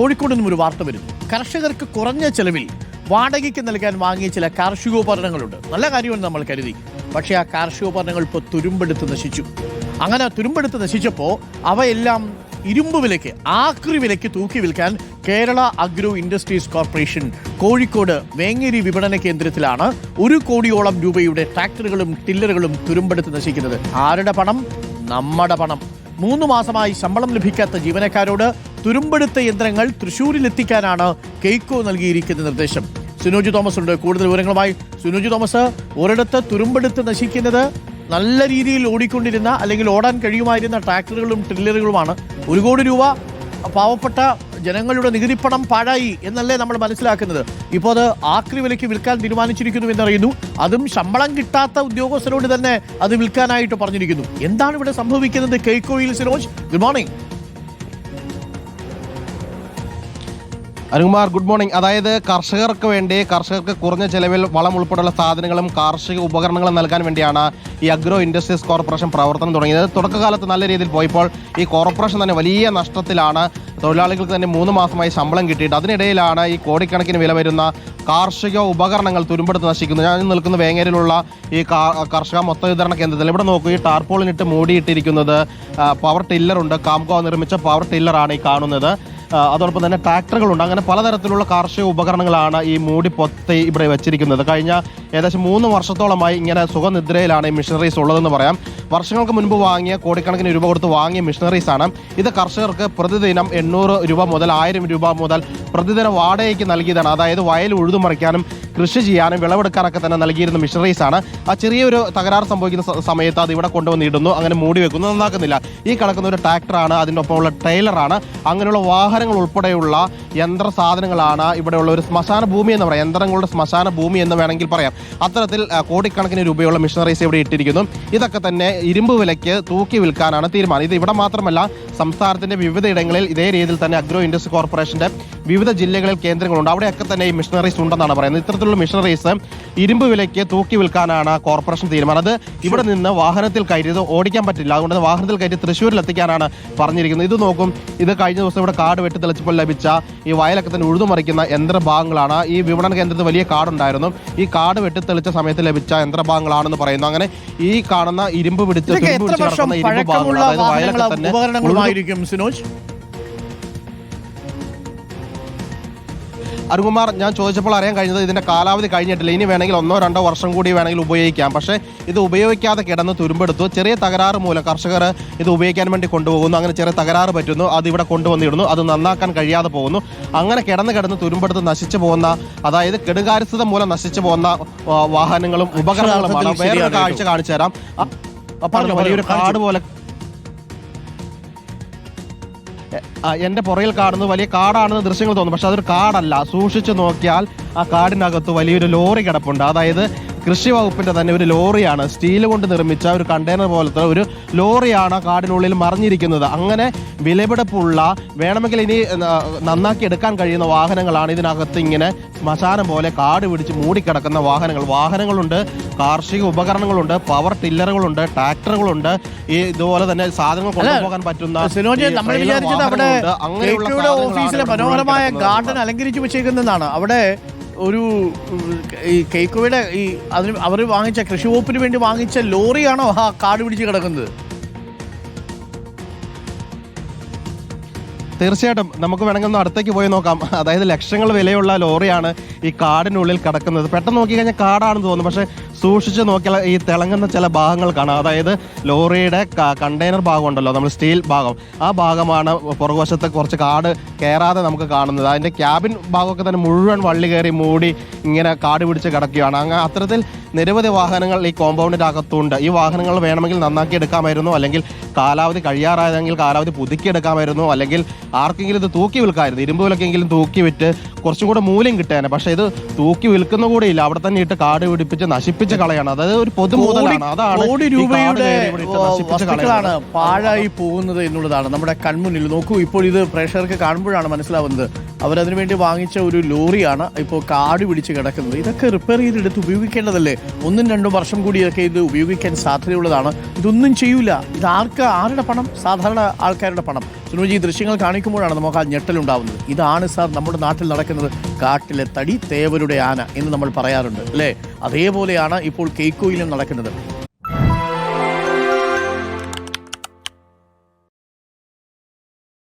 കോഴിക്കോട് നിന്നും ഒരു വാർത്ത വരുന്നു. കർഷകർക്ക് കുറഞ്ഞ ചെലവിൽ വാടകയ്ക്ക് നൽകാൻ വാങ്ങിയ ചില കാർഷികോപകരണങ്ങളുണ്ട് നല്ല കാര്യമാണ് നമ്മൾ കരുതി. പക്ഷേ ആ കാർഷികോപകരണങ്ങൾ ഇപ്പോൾ തുരുമ്പെടുത്ത് നശിച്ചു. അങ്ങനെ തുരുമ്പെടുത്ത് നശിച്ചപ്പോൾ അവയെല്ലാം ഇരുമ്പ് വിലയ്ക്ക് ആക്രി വിലയ്ക്ക് തൂക്കി വിൽക്കാൻ Kerala agro industries corporation Kozhikode Vengeri വിപണന കേന്ദ്രത്തിലാണ് ഒരു കോടിയോളം രൂപയുടെ ട്രാക്ടറുകളും ടില്ലറുകളും തുരുമ്പെടുത്ത് നശിക്കുന്നത്. ആരുടെ പണം? നമ്മുടെ പണം. മൂന്ന് മാസമായി ശമ്പളം ലഭിക്കാത്ത ജീവനക്കാരോട് തുരുമ്പെടുത്ത യന്ത്രങ്ങൾ തൃശൂരിൽ എത്തിക്കാനാണ് കെയ്ക്കോ നൽകിയിരിക്കുന്ന നിർദ്ദേശം. സുനോജി തോമസ് ഉണ്ട്. കൂടുതൽ വിവരങ്ങളുമായി സുനോജി തോമസ്. ഒരിടത്ത് തുരുമ്പെടുത്ത് നശിക്കുന്നത് നല്ല രീതിയിൽ ഓടിക്കൊണ്ടിരുന്ന അല്ലെങ്കിൽ ഓടാൻ കഴിയുമായിരുന്ന ട്രാക്ടറുകളും ട്രില്ലറുകളുമാണ്. ഒരു കോടി രൂപ പാവപ്പെട്ട ജനങ്ങളുടെ നികുതിപ്പണം പാഴായി എന്നല്ലേ നമ്മൾ മനസ്സിലാക്കുന്നത്. ഇപ്പോൾ അത് ആക്രി വിലയ്ക്ക് വിൽക്കാൻ തീരുമാനിച്ചിരിക്കുന്നു എന്നറിയുന്നു. അതും ശമ്പളം കിട്ടാത്ത ഉദ്യോഗസ്ഥരോട് തന്നെ അത് വിൽക്കാനായിട്ട് പറഞ്ഞിരിക്കുന്നു. എന്താണ് ഇവിടെ സംഭവിക്കുന്നത് കെയ്ക്കോയിൽ Sinoj good morning Arunkumar good morning അതായത് കർഷകർക്ക് വേണ്ടി കർഷകർക്ക് കുറഞ്ഞ ചെലവിൽ വളം ഉൾപ്പെടെയുള്ള സാധനങ്ങളും കാർഷിക ഉപകരണങ്ങളും നൽകാൻ വേണ്ടിയാണ് ഈ അഗ്രോ ഇൻഡസ്ട്രീസ് കോർപ്പറേഷൻ പ്രവർത്തനം തുടങ്ങിയത്. തുടക്കകാലത്ത് നല്ല രീതിയിൽ പോയപ്പോൾ ഈ കോർപ്പറേഷൻ തന്നെ വലിയ നഷ്ടത്തിലാണ്. തൊഴിലാളികൾക്ക് തന്നെ മൂന്ന് മാസമായി ശമ്പളം കിട്ടിയിട്ട് അതിനിടയിലാണ് ഈ കോടിക്കണക്കിന് വില വരുന്ന കാർഷിക ഉപകരണങ്ങൾ തുരുമ്പെടുത്ത് നശിക്കുന്നത് ഞാൻ നിൽക്കുന്ന വേങ്ങേരിലുള്ള ഈ കർഷക മൊത്ത വിതരണ കേന്ദ്രത്തിൽ ഇവിടെ നോക്കൂ ഈ ടാർപോളിനിട്ട് മൂടിയിട്ടിരിക്കുന്നത് പവർ ടില്ലറുണ്ട് കാംകോ നിർമ്മിച്ച പവർ ടില്ലറാണ് ഈ കാണുന്നത്. അതോടൊപ്പം തന്നെ ട്രാക്ടറുകളുണ്ട് അങ്ങനെ പലതരത്തിലുള്ള കാർഷിക ഉപകരണങ്ങളാണ് ഈ മൂടി പൊത്തി ഇവിടെ വെച്ചിരിക്കുന്നത്. കഴിഞ്ഞ ഏകദേശം മൂന്ന് വർഷത്തോളമായി ഇങ്ങനെ സുഖനിദ്രയിലാണ് ഈ മിഷനറീസ് ഉള്ളതെന്ന് പറയാം. വർഷങ്ങൾക്ക് മുൻപ് വാങ്ങിയ കോടിക്കണക്കിന് രൂപ കൊടുത്ത് വാങ്ങിയ മിഷനറീസ് ആണ്. ഇത് കർഷകർക്ക് പ്രതിദിനം എണ്ണൂറ് രൂപ മുതൽ ആയിരം രൂപ മുതൽ പ്രതിദിന വാടകയ്ക്ക് നൽകിയതാണ്. അതായത് വയൽ ഉഴുതുമറിക്കാനും കൃഷി ചെയ്യാനും വിളവെടുക്കാനൊക്കെ തന്നെ നൽകിയിരുന്ന മിഷനറീസ് ആണ്. ആ ചെറിയൊരു തകരാറ് സംഭവിക്കുന്ന സമയത്ത് അത് ഇവിടെ കൊണ്ടുവന്നിടുന്നു അങ്ങനെ മൂടി വെക്കുന്നു. നന്നാക്കുന്നില്ല. ഈ കിടക്കുന്ന ഒരു ട്രാക്ടറാണ് അതിന്റെ ഒപ്പമുള്ള ട്രെയിലറാണ് അങ്ങനെയുള്ള വാഹനങ്ങൾ ഉൾപ്പെടെയുള്ള യന്ത്ര സാധനങ്ങളാണ് ഇവിടെയുള്ള ഒരു ശ്മശാന ഭൂമി എന്ന് പറയാം. യന്ത്രങ്ങളുടെ ശ്മശാന ഭൂമി എന്ന് വേണമെങ്കിൽ പറയാം. അത്തരത്തിൽ കോടിക്കണക്കിന് രൂപയുള്ള മിഷനറീസ് ഇവിടെ ഇട്ടിരിക്കുന്നു. ഇതൊക്കെ തന്നെ ഇരുമ്പ് വിലയ്ക്ക് തൂക്കി വിൽക്കാനാണ് തീരുമാനം. ഇത് ഇവിടെ മാത്രമല്ല സംസ്ഥാനത്തിന്റെ വിവിധ ഇടങ്ങളിൽ ഇതേ രീതിയിൽ തന്നെ അഗ്രോ ഇൻഡസ്ട്രി കോർപ്പറേഷന്റെ വിവിധ ജില്ലകളിൽ കേന്ദ്രങ്ങളുണ്ട്. അവിടെയൊക്കെ തന്നെ ഈ മിഷണറീസ് ഉണ്ടെന്നാണ് പറയുന്നത്. ഇത്തരത്തിലുള്ള മിഷണറീസ് ഇരുമ്പ് വിലയ്ക്ക് തൂക്കി വിൽക്കാനാണ് കോർപ്പറേഷൻ തീരുമാനം. അത് ഇവിടെ നിന്ന് വാഹനത്തിൽ കയറ്റി ഇത് ഓടിക്കാൻ പറ്റില്ല. അതുകൊണ്ട് വാഹനത്തിൽ കയറ്റി തൃശ്ശൂരിൽ എത്തിക്കാനാണ് പറഞ്ഞിരിക്കുന്നത്. ഇത് നോക്കും ഇത് കഴിഞ്ഞ ദിവസം ഇവിടെ കാട് വെട്ടി തെളിച്ചപ്പോൾ ലഭിച്ച ഈ വയലൊക്കെ തന്നെ ഉഴുതുമറിക്കുന്ന യന്ത്രഭാഗങ്ങളാണ്. ഈ വിപണന കേന്ദ്രത്തിൽ വലിയ കാടുണ്ടായിരുന്നു. ഈ കാട് വെട്ടി തെളിച്ച സമയത്ത് ലഭിച്ച യന്ത്രഭാഗങ്ങളാണെന്ന് പറയുന്നു. അങ്ങനെ ഈ കാണുന്ന ഇരുമ്പ് പിടിച്ച് ഇരുമ്പ് പിടിച്ച് നടക്കുന്ന ഇരുമ്പ് ഭാഗങ്ങൾ അതായത് വയലൊക്കെ തന്നെ അരുകുമാർ ഞാൻ ചോദിച്ചപ്പോൾ അറിയാൻ കഴിഞ്ഞത് ഇതിന്റെ കാലാവധി കഴിഞ്ഞിട്ടില്ല. ഇനി വേണമെങ്കിൽ ഒന്നോ രണ്ടോ വർഷം കൂടി വേണമെങ്കിൽ ഉപയോഗിക്കാം. പക്ഷേ ഇത് ഉപയോഗിക്കാതെ കിടന്ന് തുരുമ്പെടുത്തു. ചെറിയ തകരാറ് മൂലം കർഷകർ ഇത് ഉപയോഗിക്കാൻ വേണ്ടി കൊണ്ടുപോകുന്നു. അങ്ങനെ ചെറിയ തകരാറ് പറ്റുന്നു. അത് ഇവിടെ കൊണ്ടുവന്നിടുന്നു അത് നന്നാക്കാൻ കഴിയാതെ പോകുന്നു. അങ്ങനെ കിടന്ന് കിടന്ന് തുരുമ്പെടുത്ത് നശിച്ചു പോകുന്ന അതായത് കെടുകാര്യസ്ഥത മൂലം നശിച്ചു പോകുന്ന വാഹനങ്ങളും ഉപകരണങ്ങളുമാണ് വേറെ വേറൊരു കാഴ്ച കാണിച്ചു തരാം. വലിയൊരു കാട് പോലെ ആ, പുറയിൽ കാണുന്നത് വലിയ കാടാണെന്ന് ദൃശ്യങ്ങൾ തോന്നുന്നു പക്ഷെ അതൊരു കാടല്ല. സൂക്ഷിച്ചു നോക്കിയാൽ ആ കാടിനകത്ത് വലിയൊരു ലോറി കിടപ്പുണ്ട്. അതായത് കൃഷി വകുപ്പിന്റെ തന്നെ ഒരു ലോറിയാണ്. സ്റ്റീൽ കൊണ്ട് നിർമ്മിച്ച ഒരു കണ്ടെയ്നർ പോലത്തെ ഒരു ലോറിയാണ് കാടിനുള്ളിൽ മറിഞ്ഞിരിക്കുന്നത്. അങ്ങനെ വിലപിടിപ്പുള്ള വേണമെങ്കിൽ ഇനി നന്നാക്കി എടുക്കാൻ കഴിയുന്ന വാഹനങ്ങളാണ് ഇതിനകത്ത് ഇങ്ങനെ ശ്മശാനം പോലെ കാട് പിടിച്ച് മൂടിക്കിടക്കുന്ന വാഹനങ്ങൾ. വാഹനങ്ങളുണ്ട് കാർഷിക ഉപകരണങ്ങളുണ്ട് പവർ ടില്ലറുകളുണ്ട് ട്രാക്ടറുകളുണ്ട്. ഈ ഇതുപോലെ തന്നെ സാധനങ്ങൾ കൊണ്ടുപോകാൻ പറ്റുന്ന. അങ്ങനെയുള്ള ഓഫീസിലെ മനോഹരമായ ഗാർഡൻ അലങ്കരിച്ചു വെച്ചേക്കുന്നതാണ്. അവിടെ ഒരു ഈ കേക്കുവയുടെ ഈ അതിന് അവർ വാങ്ങിച്ച കൃഷി വകുപ്പിന് വേണ്ടി വാങ്ങിച്ച ലോറിയാണോ ആ കാട് പിടിച്ച് കിടക്കുന്നത്? തീർച്ചയായിട്ടും. നമുക്ക് വേണമെങ്കിൽ ഒന്ന് അടുത്തേക്ക് പോയി നോക്കാം. അതായത് ലക്ഷങ്ങൾ വിലയുള്ള ലോറിയാണ് ഈ കാടിനുള്ളിൽ കിടക്കുന്നത്. പെട്ടെന്ന് നോക്കിക്കഴിഞ്ഞാൽ കാടാണെന്ന് തോന്നുന്നു. പക്ഷേ സൂക്ഷിച്ച് നോക്കിയാൽ ഈ തിളങ്ങുന്ന ചില ഭാഗങ്ങൾ കാണാം. അതായത് ലോറിയുടെ കണ്ടെയ്നർ ഭാഗം ഉണ്ടല്ലോ നമ്മൾ സ്റ്റീൽ ഭാഗം. ആ ഭാഗമാണ് പുറകുവശത്ത് കുറച്ച് കാട് കയറാതെ നമുക്ക് കാണുന്നത്. അതിന്റെ ക്യാബിൻ ഭാഗമൊക്കെ തന്നെ മുഴുവൻ വള്ളി കയറി മൂടി ഇങ്ങനെ കാട് പിടിച്ച് കിടക്കുകയാണ്. അങ്ങനെ അത്തരത്തിൽ നിരവധി വാഹനങ്ങൾ ഈ കോമ്പൗണ്ടിന്റെ അകത്തുണ്ട്. ഈ വാഹനങ്ങൾ വേണമെങ്കിൽ നന്നാക്കി എടുക്കാമായിരുന്നു. അല്ലെങ്കിൽ കാലാവധി കഴിയാറായതെങ്കിൽ കാലാവധി പുതുക്കി എടുക്കാമായിരുന്നു. അല്ലെങ്കിൽ ആർക്കെങ്കിലും ഇത് തൂക്കി വിൽക്കാമായിരുന്നു. ഇരുമ്പ് വിലക്കെങ്കിലും തൂക്കി വിറ്റ് കുറച്ചും കൂടെ മൂല്യം കിട്ടുകയാണ് പക്ഷേ ഇത് തൂക്കി വിൽക്കുന്ന കൂടെ ഇല്ല. അവിടെ തന്നെ ഇട്ട് കാട് പിടിപ്പിച്ച് നശിപ്പിച്ച് കളയാണ്. അതായത് ഒരു പൊതുമൂതലാണ് അതാണ് കോടി രൂപയുടെ വസ്തുക്കളാണ് പാഴായി പോകുന്നത് എന്നുള്ളതാണ് നമ്മുടെ കൺമുന്നിൽ. നോക്കൂ ഇപ്പോൾ ഇത് പ്രേക്ഷകർക്ക് കാണുമ്പോഴാണ് മനസ്സിലാവുന്നത്. അവരതിനു വേണ്ടി വാങ്ങിച്ച ഒരു ലോറിയാണ് ഇപ്പോൾ കാട് പിടിച്ച് കിടക്കുന്നത്. ഇതൊക്കെ റിപ്പയർ ചെയ്തെടുത്ത് ഉപയോഗിക്കേണ്ടതല്ലേ? ഒന്നും രണ്ടും വർഷം കൂടിയൊക്കെ ഇത് ഉപയോഗിക്കാൻ സാധ്യതയുള്ളതാണ്. ഇതൊന്നും ചെയ്യൂല. ഇത് ആർക്ക് ആരുടെ പണം? സാധാരണ ആൾക്കാരുടെ പണം. സുനുജി ദൃശ്യങ്ങൾ കാണിക്കുമ്പോഴാണ് നമുക്ക് ആ ഞെട്ടലുണ്ടാവുന്നത് ഇതാണ് സാർ നമ്മുടെ നാട്ടിൽ നടക്കുന്നത്. കാട്ടിലെ തടി തേവരുടെ ആന എന്ന് നമ്മൾ പറയാറുണ്ട് അല്ലേ? അതേപോലെയാണ് ഇപ്പോൾ കേക്കോയിലും നടക്കുന്നത്.